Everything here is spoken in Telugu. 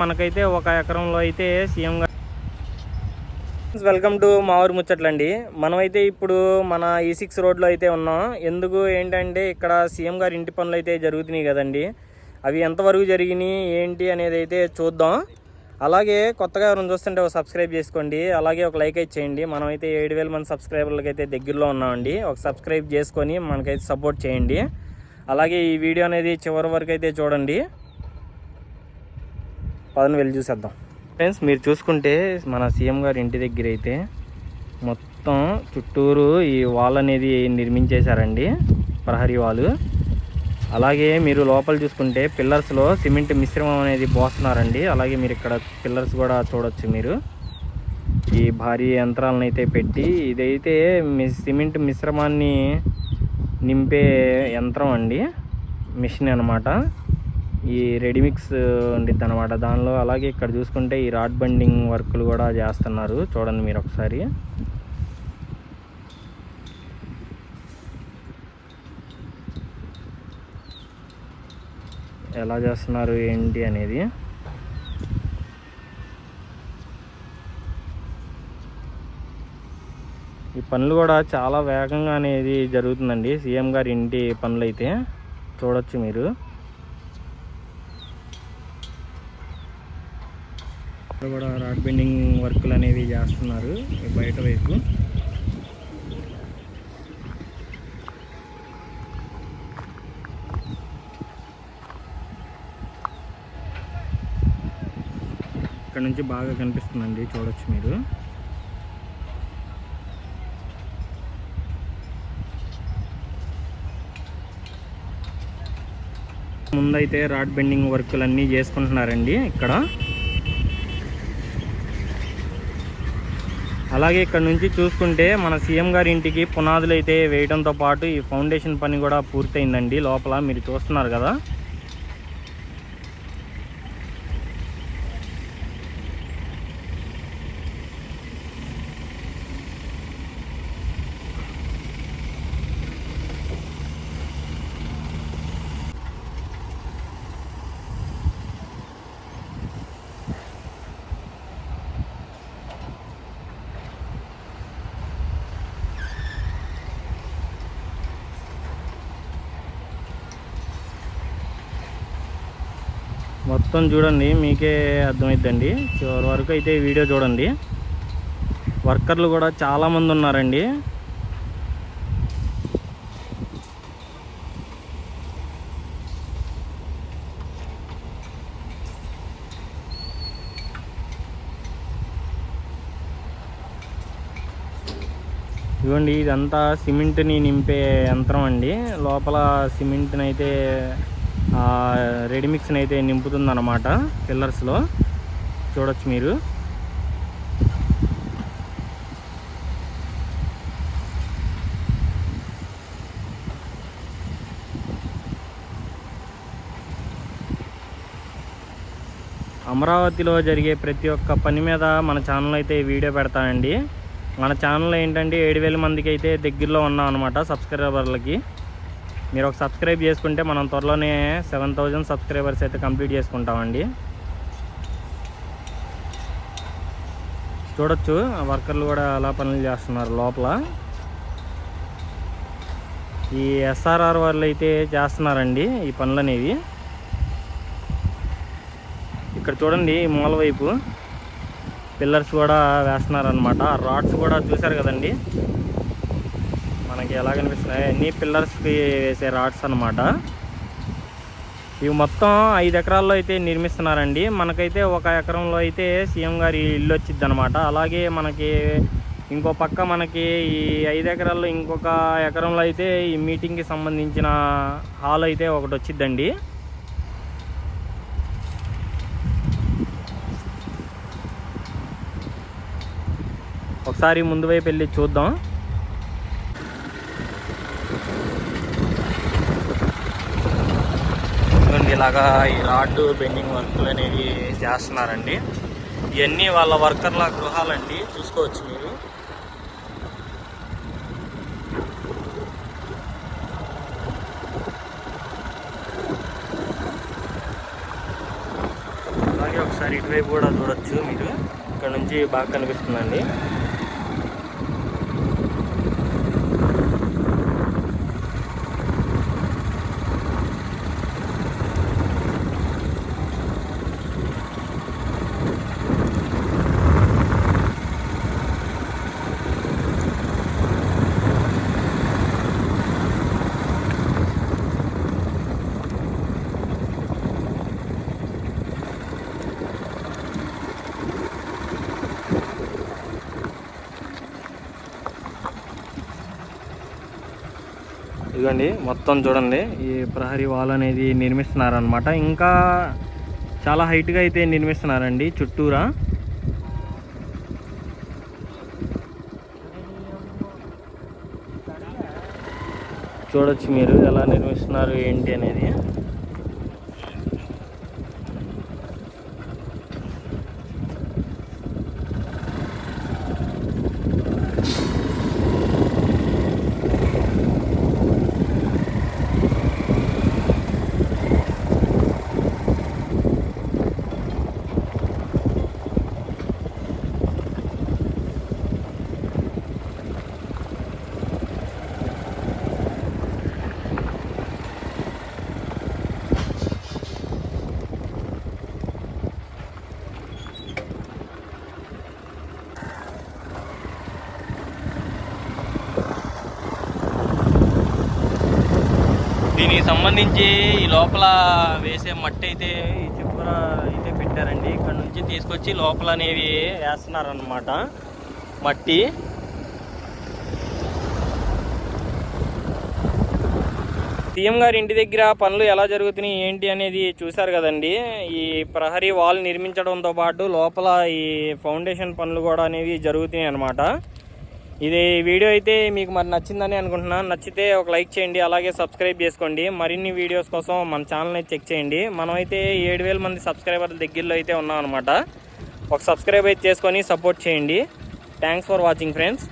మనకైతే ఒక ఎకరంలో అయితే సీఎం గారు వెల్కమ్ టు మా ఊరు ముచ్చట్లండి. మనమైతే ఇప్పుడు మన e ఈ సిక్స్ రోడ్లో అయితే ఉన్నాం. ఎందుకు ఏంటంటే ఇక్కడ సీఎం గారి ఇంటి పనులు అయితే జరుగుతున్నాయి కదండి. అవి ఎంతవరకు జరిగినాయి ఏంటి అనేది అయితే చూద్దాం. అలాగే కొత్తగా ఎవరైనా చూస్తుంటే ఒక సబ్స్క్రైబ్ చేసుకోండి. అలాగే ఒక లైక్ అయితే చేయండి. మనమైతే ఏడు వేల మంది సబ్స్క్రైబర్లకి అయితే దగ్గరలో ఉన్నామండి. ఒక సబ్స్క్రైబ్ చేసుకొని మనకైతే సపోర్ట్ చేయండి. అలాగే ఈ వీడియో అనేది చివరి వరకు అయితే చూడండి. పదని వెళ్ళి చూసేద్దాం. ఫ్రెండ్స్ మీరు చూసుకుంటే మన సీఎం గారి ఇంటి దగ్గర అయితే మొత్తం చుట్టూరు ఈ వాల్ అనేది నిర్మించేశారండి ప్రహరీ వాల్ అలాగే మీరు లోపల చూసుకుంటే పిల్లర్స్లో సిమెంట్ మిశ్రమం అనేది పోస్తున్నారండి. అలాగే మీరు ఇక్కడ పిల్లర్స్ కూడా చూడొచ్చు మీరు. ఈ భారీ యంత్రాలను అయితే పెట్టి ఇదైతే మీ సిమెంట్ మిశ్రమాన్ని నింపే యంత్రం అండి మిషన్ అన్నమాట. ఈ రెడీమిక్స్ ఉండిద్ది అనమాట దానిలో అలాగే ఇక్కడ చూసుకుంటే ఈ రాడ్ బండింగ్ వర్క్లు కూడా చేస్తున్నారు. చూడండి మీరు ఒకసారి. ఎలా చేస్తున్నారు ఏంటి అనేది. ఈ పనులు కూడా చాలా వేగంగా అనేది జరుగుతుందండి. సీఎం గారి ఇంటి పనులు అయితే చూడొచ్చు మీరు. ఇక్కడ కూడా రాడ్ బెండింగ్ వర్క్లు అనేవి చేస్తున్నారు బయట వైపు. ఇక్కడ నుంచి బాగా కనిపిస్తుందండి చూడొచ్చు మీరు. ముందైతే రాడ్ బెండింగ్ వర్క్లు అన్నీ చేసుకుంటున్నారండి ఇక్కడ. అలాగే ఇక్కడ నుంచి చూసుకుంటే మన సీఎం గారి ఇంటికి పునాదులు అయితే వేయడంతో పాటు ఈ ఫౌండేషన్ పని కూడా పూర్తయిందండి లోపల మీరు చూస్తున్నారు కదా. మొత్తం చూడండి మీకే అర్థమవుతుందండి చివరి వరకు అయితే వీడియో చూడండి. వర్కర్లు కూడా చాలామంది ఉన్నారండి. ఇదిగోండి ఇదంతా సిమెంట్ని నింపే యంత్రం అండి. లోపల సిమెంట్ని అయితే రెడీమిక్స్ని అయితే నింపుతుంది అనమాట పిల్లర్స్లో చూడొచ్చు మీరు. అమరావతిలో జరిగే ప్రతి ఒక్క పని మీద మన ఛానల్ అయితే వీడియో పెడతానండి. మన ఛానల్ ఏంటంటే ఏడు వేల మందికి అయితే దగ్గరలో ఉన్నాం అనమాట సబ్స్క్రైబర్లకి మీరు ఒక సబ్స్క్రైబ్ చేసుకుంటే మనం త్వరలోనే సెవెన్ థౌజండ్ సబ్స్క్రైబర్స్ అయితే కంప్లీట్ చేసుకుంటామండి. చూడొచ్చు వర్కర్లు కూడా అలా పనులు చేస్తున్నారు లోపల. ఈ ఎస్ఆర్ఆర్ వాళ్ళు అయితే చేస్తున్నారండి ఈ పనులు అనేవి ఇక్కడ చూడండి ఈ మూల వైపు పిల్లర్స్ కూడా వేస్తున్నారనమాట రాడ్స్ కూడా చూశారు కదండి? మనకి ఎలా కనిపిస్తున్నాయి? అన్ని పిల్లర్స్కి వేసే రాడ్స్ అనమాట ఇవి మొత్తం ఐదు ఎకరాల్లో అయితే నిర్మిస్తున్నారండి. మనకైతే ఒక ఎకరంలో అయితే సీఎం గారి ఇల్లు వచ్చింది అనమాట అలాగే మనకి ఇంకో పక్క మనకి ఈ ఐదు ఎకరాల్లో ఇంకొక ఎకరంలో అయితే ఈ మీటింగ్కి సంబంధించిన హాల్ అయితే ఒకటి వచ్చిద్దండి ఒకసారి ముందు వైపు వెళ్ళి చూద్దాం. ఇదిగోండి ఇలాగా ఈ రాడ్ బెండింగ్ వర్క్లు అనేవి చేస్తున్నారండి. ఇవన్నీ వాళ్ళ వర్కర్ల గృహాలండి. చూసుకోవచ్చు మీరు. అలాగే ఒకసారి ఇటువైపు కూడా చూడొచ్చు మీరు. ఇక్కడ నుంచి బాగా కనిపిస్తుందండి. ఇదిగోండి మొత్తం చూడండి. ఈ ప్రహరీ వాల్ అనేది నిర్మిస్తున్నారనమాట ఇంకా చాలా హైట్గా అయితే నిర్మిస్తున్నారండి చుట్టూరా. చూడొచ్చు మీరు ఎలా నిర్మిస్తున్నారు ఏంటి అనేది. దీనికి సంబంధించి ఈ లోపల వేసే మట్టి అయితే ఈ చివర అయితే పెట్టారండి. ఇక్కడ నుంచి తీసుకొచ్చి లోపల అనేవి వేస్తున్నారనమాట మట్టి. సీఎం గారి ఇంటి దగ్గర పనులు ఎలా జరుగుతున్నాయి ఏంటి అనేది చూశారు కదండి. ఈ ప్రహరీ వాల్ నిర్మించడంతో పాటు లోపల ఈ ఫౌండేషన్ పనులు కూడా అనేవి జరుగుతున్నాయి అనమాట ఇది వీడియో అయితే మీకు మరి నచ్చిందని అనుకుంటున్నాను నచ్చితే ఒక లైక్ చేయండి అలాగే సబ్స్క్రైబ్ చేసుకోండి. మరిన్ని వీడియోస్ కోసం మన ఛానల్ని చెక్ చేయండి. మనం అయితే ఏడు వేల మంది సబ్స్క్రైబర్ల దగ్గరలో అయితే ఉన్నాం అనమాట ఒక సబ్స్క్రైబ్ అయితే చేసుకొని సపోర్ట్ చేయండి. Thanks for watching friends